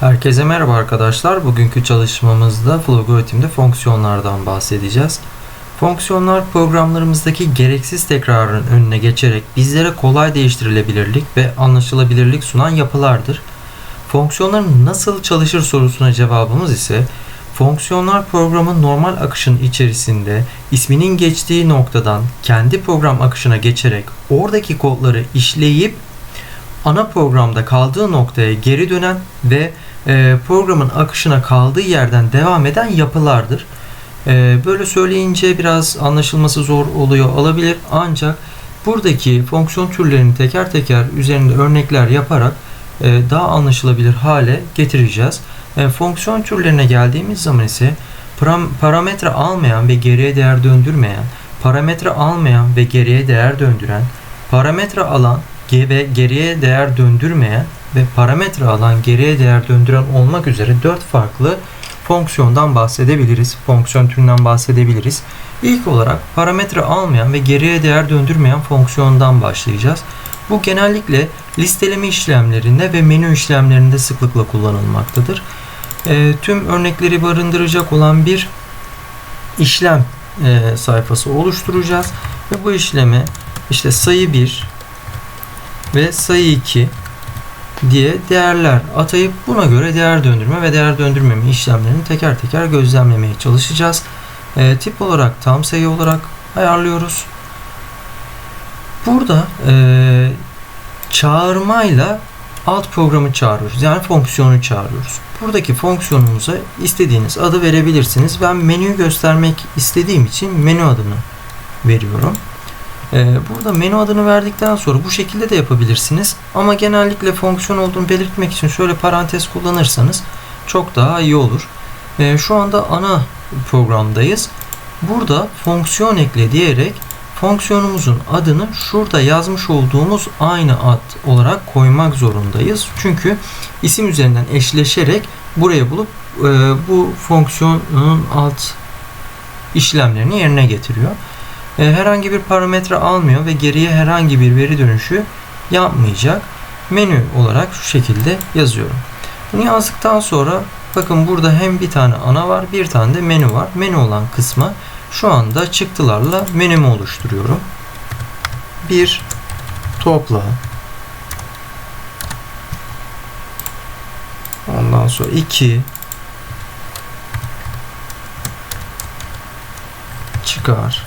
Herkese merhaba arkadaşlar. Bugünkü çalışmamızda Flogoritm'de fonksiyonlardan bahsedeceğiz. Fonksiyonlar programlarımızdaki gereksiz tekrarın önüne geçerek bizlere kolay değiştirilebilirlik ve anlaşılabilirlik sunan yapılardır. Fonksiyonların nasıl çalışır sorusuna cevabımız ise fonksiyonlar programın normal akışın içerisinde isminin geçtiği noktadan kendi program akışına geçerek oradaki kodları işleyip ana programda kaldığı noktaya geri dönen ve e, programın akışına kaldığı yerden devam eden yapılardır. E, böyle söyleyince biraz anlaşılması zor oluyor olabilir ancak buradaki fonksiyon türlerini teker teker üzerinde örnekler yaparak e, daha anlaşılabilir hale getireceğiz. E, fonksiyon türlerine geldiğimiz zaman ise parametre almayan ve geriye değer döndürmeyen, parametre almayan ve geriye değer döndüren, parametre alan ve geriye değer döndürmeyen ve parametre alan geriye değer döndüren olmak üzere 4 farklı fonksiyondan bahsedebiliriz. Fonksiyon türünden bahsedebiliriz. İlk olarak parametre almayan ve geriye değer döndürmeyen fonksiyondan başlayacağız. Bu genellikle listeleme işlemlerinde ve menü işlemlerinde sıklıkla kullanılmaktadır. E, tüm örnekleri barındıracak olan bir işlem e, sayfası oluşturacağız ve bu işleme işte sayı 1 ve sayı 2 diye değerler atayıp buna göre değer döndürme ve değer döndürmeme işlemlerini teker teker gözlemlemeye çalışacağız. E, tip olarak tam sayı olarak ayarlıyoruz. Burada e, çağırmayla alt programı çağırıyoruz. Yani fonksiyonu çağırıyoruz. Buradaki fonksiyonumuza istediğiniz adı verebilirsiniz. Ben menüyü göstermek istediğim için menü adını veriyorum. Ee, burada menü adını verdikten sonra bu şekilde de yapabilirsiniz. Ama genellikle fonksiyon olduğunu belirtmek için şöyle parantez kullanırsanız çok daha iyi olur. Ee, şu anda ana programdayız. Burada fonksiyon ekle diyerek fonksiyonumuzun adını şurada yazmış olduğumuz aynı ad olarak koymak zorundayız. Çünkü isim üzerinden eşleşerek buraya bulup e, bu fonksiyonun alt işlemlerini yerine getiriyor. E, herhangi bir parametre almıyor ve geriye herhangi bir veri dönüşü yapmayacak. Menü olarak şu şekilde yazıyorum. Bunu yazdıktan sonra bakın burada hem bir tane ana var bir tane de menü var. Menü olan kısmı şu anda çıktılarla menümü oluşturuyorum. Bir topla Ondan sonra 2 çıkar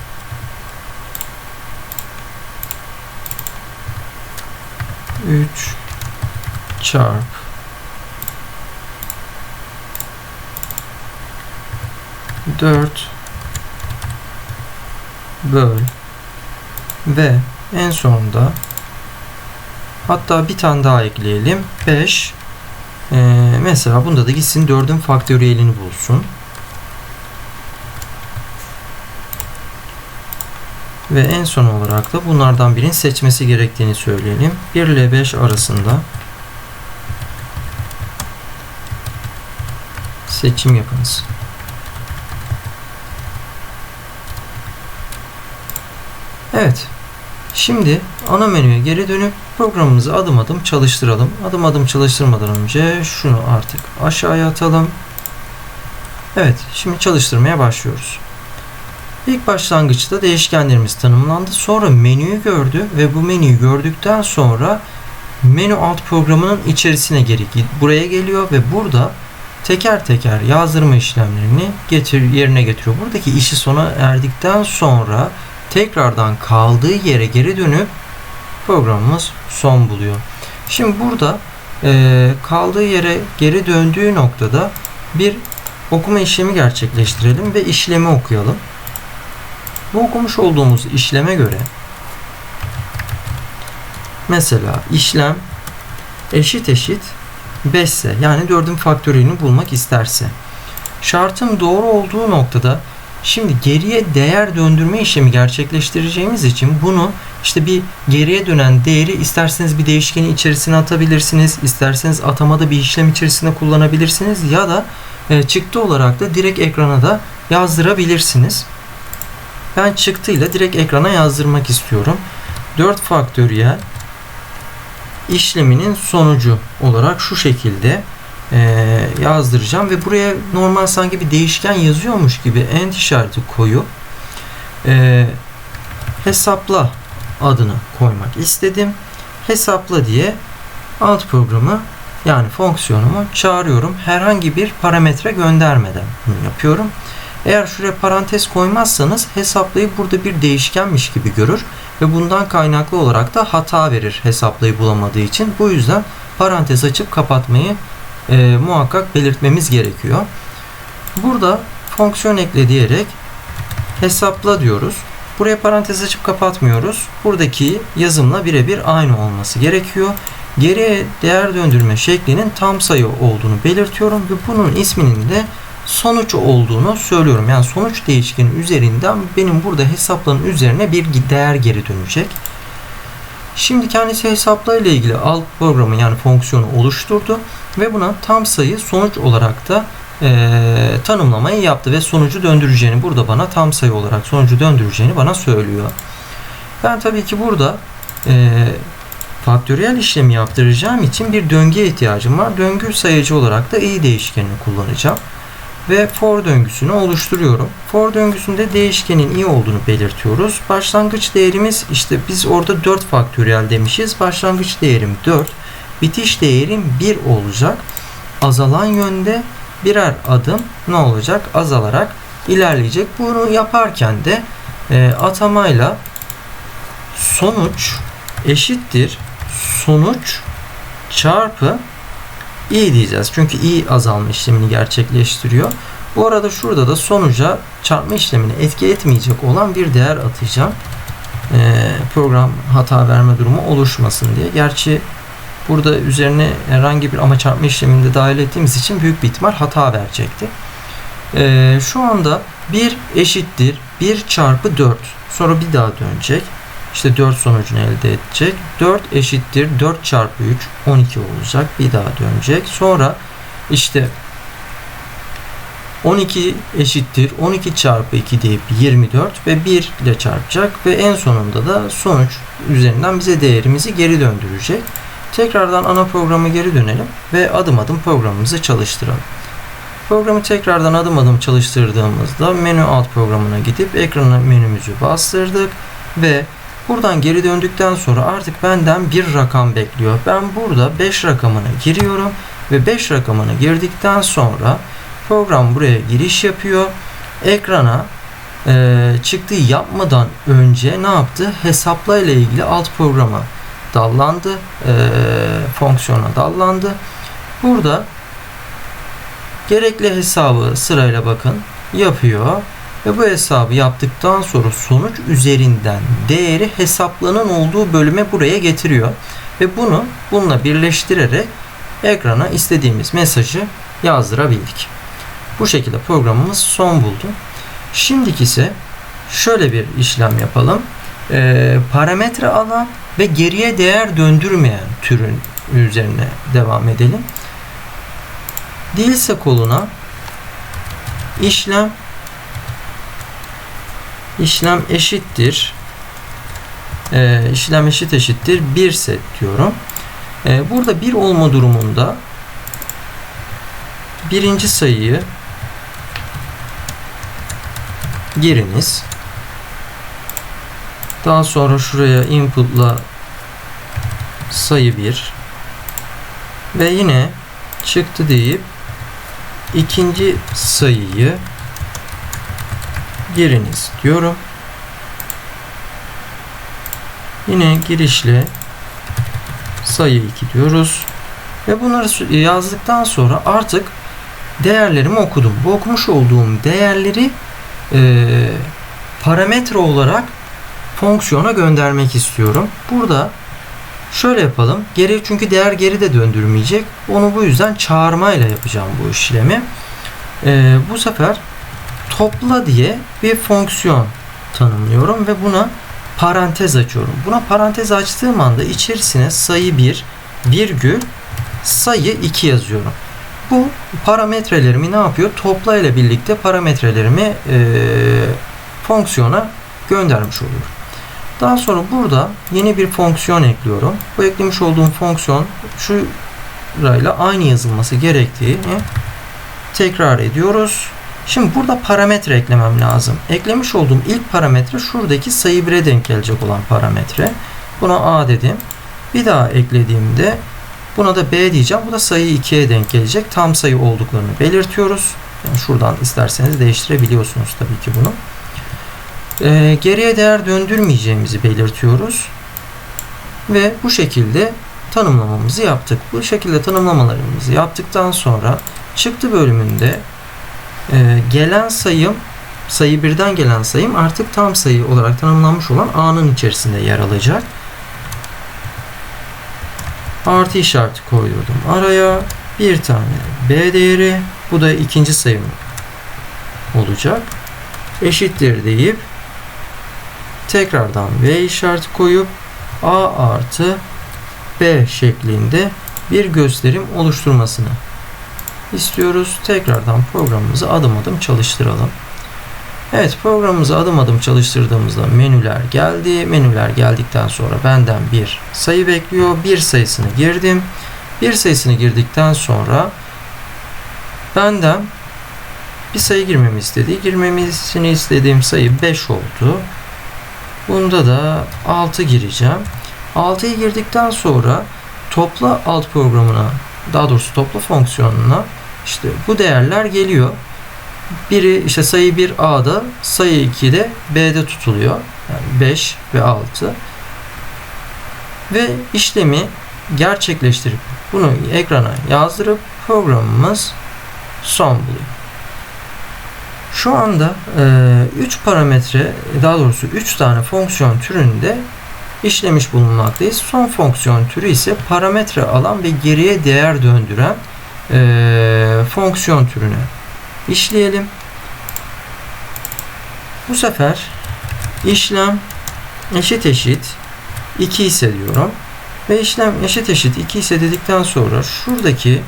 3 çarp. 4 böl. Ve en sonunda hatta bir tane daha ekleyelim. 5 ee, mesela bunda da gitsin 4'ün faktöriyelini bulsun Ve en son olarak da bunlardan birini seçmesi gerektiğini söyleyelim. 1 ile 5 arasında seçim yapınız. Evet. Şimdi ana menüye geri dönüp programımızı adım adım çalıştıralım. Adım adım çalıştırmadan önce şunu artık aşağıya atalım. Evet, şimdi çalıştırmaya başlıyoruz. İlk başlangıçta değişkenlerimiz tanımlandı. Sonra menüyü gördü ve bu menüyü gördükten sonra menü alt programının içerisine geri buraya geliyor ve burada teker teker yazdırma işlemlerini getir, yerine getiriyor. Buradaki işi sona erdikten sonra tekrardan kaldığı yere geri dönüp programımız son buluyor. Şimdi burada e, kaldığı yere geri döndüğü noktada bir okuma işlemi gerçekleştirelim ve işlemi okuyalım. Bu okumuş olduğumuz işleme göre mesela işlem eşit eşit 5 ise yani 4'ün faktöriyelini bulmak isterse şartın doğru olduğu noktada şimdi geriye değer döndürme işlemi gerçekleştireceğimiz için bunu işte bir geriye dönen değeri isterseniz bir değişkenin içerisine atabilirsiniz. isterseniz atamada bir işlem içerisinde kullanabilirsiniz ya da e, çıktı olarak da direkt ekrana da yazdırabilirsiniz. Ben çıktıyla direkt ekrana yazdırmak istiyorum. 4 faktöriyel işleminin sonucu olarak şu şekilde e, yazdıracağım ve buraya normal sanki bir değişken yazıyormuş gibi end işareti koyup e, hesapla adını koymak istedim. Hesapla diye alt programı yani fonksiyonumu çağırıyorum. Herhangi bir parametre göndermeden bunu yapıyorum. Eğer şuraya parantez koymazsanız hesaplayıp burada bir değişkenmiş gibi görür ve bundan kaynaklı olarak da hata verir hesaplayı bulamadığı için. Bu yüzden parantez açıp kapatmayı e, muhakkak belirtmemiz gerekiyor. Burada fonksiyon ekle diyerek hesapla diyoruz. Buraya parantez açıp kapatmıyoruz. Buradaki yazımla birebir aynı olması gerekiyor. Geriye değer döndürme şeklinin tam sayı olduğunu belirtiyorum ve bunun isminin de sonuç olduğunu söylüyorum. Yani sonuç değişkeni üzerinden benim burada hesaplanın üzerine bir değer geri dönecek. Şimdi kendisi hesapla ile ilgili alt programı yani fonksiyonu oluşturdu ve buna tam sayı sonuç olarak da e, tanımlamayı yaptı ve sonucu döndüreceğini burada bana tam sayı olarak sonucu döndüreceğini bana söylüyor. Ben tabii ki burada e, faktöriyel işlemi yaptıracağım için bir döngüye ihtiyacım var. Döngü sayıcı olarak da i değişkenini kullanacağım. Ve for döngüsünü oluşturuyorum. For döngüsünde değişkenin i olduğunu belirtiyoruz. Başlangıç değerimiz işte biz orada 4 faktöriyel demişiz. Başlangıç değerim 4. Bitiş değerim 1 olacak. Azalan yönde birer adım ne olacak? Azalarak ilerleyecek. Bunu yaparken de e, atamayla sonuç eşittir sonuç çarpı i diyeceğiz. Çünkü i azalma işlemini gerçekleştiriyor. Bu arada şurada da sonuca çarpma işlemini etki etmeyecek olan bir değer atacağım. Ee, program hata verme durumu oluşmasın diye. Gerçi burada üzerine herhangi bir ama çarpma işleminde dahil ettiğimiz için büyük bir ihtimal hata verecekti. Ee, şu anda 1 eşittir 1 çarpı 4. Sonra bir daha dönecek. İşte 4 sonucunu elde edecek. 4 eşittir 4 çarpı 3 12 olacak. Bir daha dönecek. Sonra işte 12 eşittir 12 çarpı 2 deyip 24 ve 1 ile çarpacak ve en sonunda da sonuç üzerinden bize değerimizi geri döndürecek. Tekrardan ana programa geri dönelim ve adım adım programımızı çalıştıralım. Programı tekrardan adım adım çalıştırdığımızda menü alt programına gidip ekrana menümüzü bastırdık ve buradan geri döndükten sonra artık benden bir rakam bekliyor. Ben burada 5 rakamına giriyorum ve 5 rakamını girdikten sonra program buraya giriş yapıyor. Ekrana e, çıktığı yapmadan önce ne yaptı? Hesapla ile ilgili alt programa dallandı. E, fonksiyona dallandı. Burada gerekli hesabı sırayla bakın yapıyor. Ve bu hesabı yaptıktan sonra sonuç üzerinden değeri hesaplanan olduğu bölüme buraya getiriyor. Ve bunu bununla birleştirerek ekrana istediğimiz mesajı yazdırabildik. Bu şekilde programımız son buldu. Şimdiki ise şöyle bir işlem yapalım. Ee, parametre alan ve geriye değer döndürmeyen türün üzerine devam edelim. Değilse koluna işlem işlem eşittir e, işlem eşit eşittir bir set diyorum. E, burada bir olma durumunda birinci sayıyı giriniz. Daha sonra şuraya input'la sayı 1 ve yine çıktı deyip ikinci sayıyı giriniz diyorum. Yine girişle sayı 2 diyoruz. Ve bunları yazdıktan sonra artık değerlerimi okudum. Bu okumuş olduğum değerleri e, parametre olarak fonksiyona göndermek istiyorum. Burada şöyle yapalım. Geri çünkü değer geri de döndürmeyecek. Onu bu yüzden çağırmayla yapacağım bu işlemi. E, bu sefer topla diye bir fonksiyon tanımlıyorum ve buna parantez açıyorum. Buna parantez açtığım anda içerisine sayı 1, virgül, sayı 2 yazıyorum. Bu parametrelerimi ne yapıyor? Topla ile birlikte parametrelerimi e, fonksiyona göndermiş oluyorum. Daha sonra burada yeni bir fonksiyon ekliyorum. Bu eklemiş olduğum fonksiyon şu numarayla aynı yazılması gerektiğini tekrar ediyoruz. Şimdi burada parametre eklemem lazım. Eklemiş olduğum ilk parametre şuradaki sayı 1'e denk gelecek olan parametre. Buna A dedim. Bir daha eklediğimde buna da B diyeceğim. Bu da sayı 2'ye denk gelecek. Tam sayı olduklarını belirtiyoruz. Yani şuradan isterseniz değiştirebiliyorsunuz tabii ki bunu. Ee, geriye değer döndürmeyeceğimizi belirtiyoruz. Ve bu şekilde tanımlamamızı yaptık. Bu şekilde tanımlamalarımızı yaptıktan sonra çıktı bölümünde e, gelen sayım sayı birden gelen sayım artık tam sayı olarak tanımlanmış olan A'nın içerisinde yer alacak. Artı işareti koydurdum. Araya bir tane B değeri bu da ikinci sayım olacak. Eşittir deyip tekrardan V işareti koyup A artı B şeklinde bir gösterim oluşturmasını istiyoruz. Tekrardan programımızı adım adım çalıştıralım. Evet programımızı adım adım çalıştırdığımızda menüler geldi. Menüler geldikten sonra benden bir sayı bekliyor. Bir sayısını girdim. Bir sayısını girdikten sonra benden bir sayı girmemi istedi. Girmemesini istediğim sayı 5 oldu. Bunda da 6 gireceğim. 6'yı girdikten sonra topla alt programına daha doğrusu topla fonksiyonuna işte bu değerler geliyor. Biri işte sayı 1 A'da, sayı 2 de B'de tutuluyor. Yani 5 ve 6. Ve işlemi gerçekleştirip bunu ekrana yazdırıp programımız son buluyor. Şu anda 3 e, parametre daha doğrusu 3 tane fonksiyon türünde işlemiş bulunmaktayız. Son fonksiyon türü ise parametre alan ve geriye değer döndüren e, fonksiyon türüne işleyelim. Bu sefer işlem eşit eşit 2 ise diyorum. Ve işlem eşit eşit 2 ise dedikten sonra şuradaki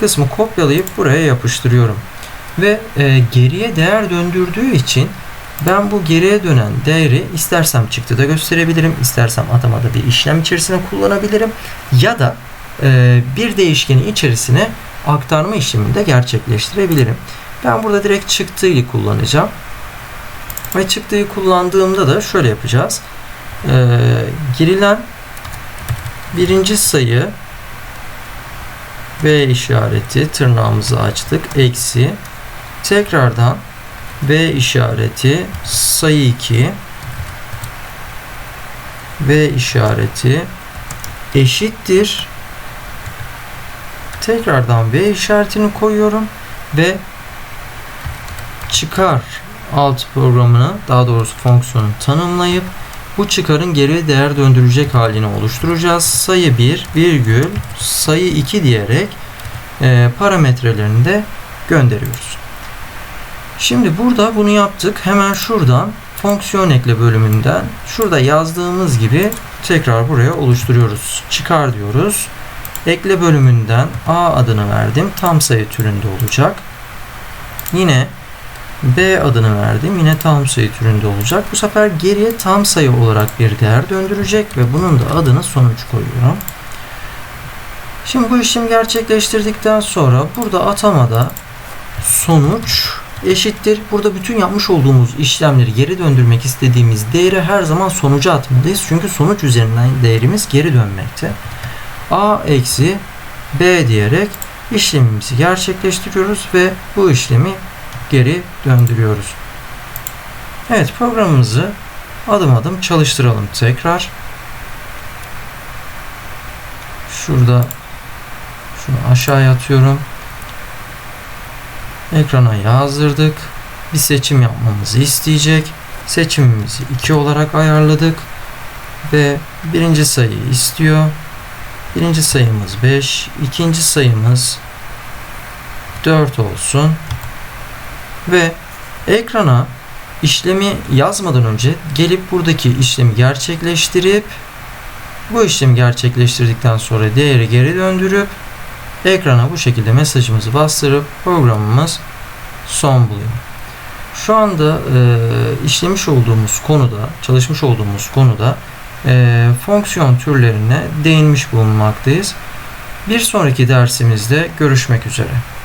kısmı kopyalayıp buraya yapıştırıyorum. Ve e, geriye değer döndürdüğü için ben bu geriye dönen değeri istersem çıktıda gösterebilirim, istersem atamada bir işlem içerisine kullanabilirim ya da e, bir değişkeni içerisine aktarma işlemini de gerçekleştirebilirim. Ben burada direkt çıktıyı kullanacağım. Ve çıktıyı kullandığımda da şöyle yapacağız. E, girilen birinci sayı V işareti tırnağımızı açtık. Eksi tekrardan V işareti sayı 2 V işareti eşittir. Tekrardan V işaretini koyuyorum ve çıkar alt programını daha doğrusu fonksiyonu tanımlayıp bu çıkarın geri değer döndürecek halini oluşturacağız. Sayı 1 virgül sayı 2 diyerek e, parametrelerini de gönderiyoruz. Şimdi burada bunu yaptık. Hemen şuradan fonksiyon ekle bölümünden şurada yazdığımız gibi tekrar buraya oluşturuyoruz. Çıkar diyoruz. Ekle bölümünden A adını verdim. Tam sayı türünde olacak. Yine B adını verdim. Yine tam sayı türünde olacak. Bu sefer geriye tam sayı olarak bir değer döndürecek ve bunun da adını sonuç koyuyorum. Şimdi bu işlemi gerçekleştirdikten sonra burada atamada sonuç eşittir. Burada bütün yapmış olduğumuz işlemleri geri döndürmek istediğimiz değeri her zaman sonuca atmalıyız. Çünkü sonuç üzerinden değerimiz geri dönmekte. A eksi B diyerek işlemimizi gerçekleştiriyoruz ve bu işlemi geri döndürüyoruz. Evet programımızı adım adım çalıştıralım tekrar. Şurada şunu aşağıya atıyorum. Ekrana yazdırdık. Bir seçim yapmamızı isteyecek. Seçimimizi 2 olarak ayarladık. Ve birinci sayıyı istiyor. Birinci sayımız 5. ikinci sayımız 4 olsun. Ve ekrana işlemi yazmadan önce gelip buradaki işlemi gerçekleştirip bu işlemi gerçekleştirdikten sonra değeri geri döndürüp ekrana bu şekilde mesajımızı bastırıp programımız son buluyor. Şu anda e, işlemiş olduğumuz konuda, çalışmış olduğumuz konuda e, fonksiyon türlerine değinmiş bulunmaktayız. Bir sonraki dersimizde görüşmek üzere.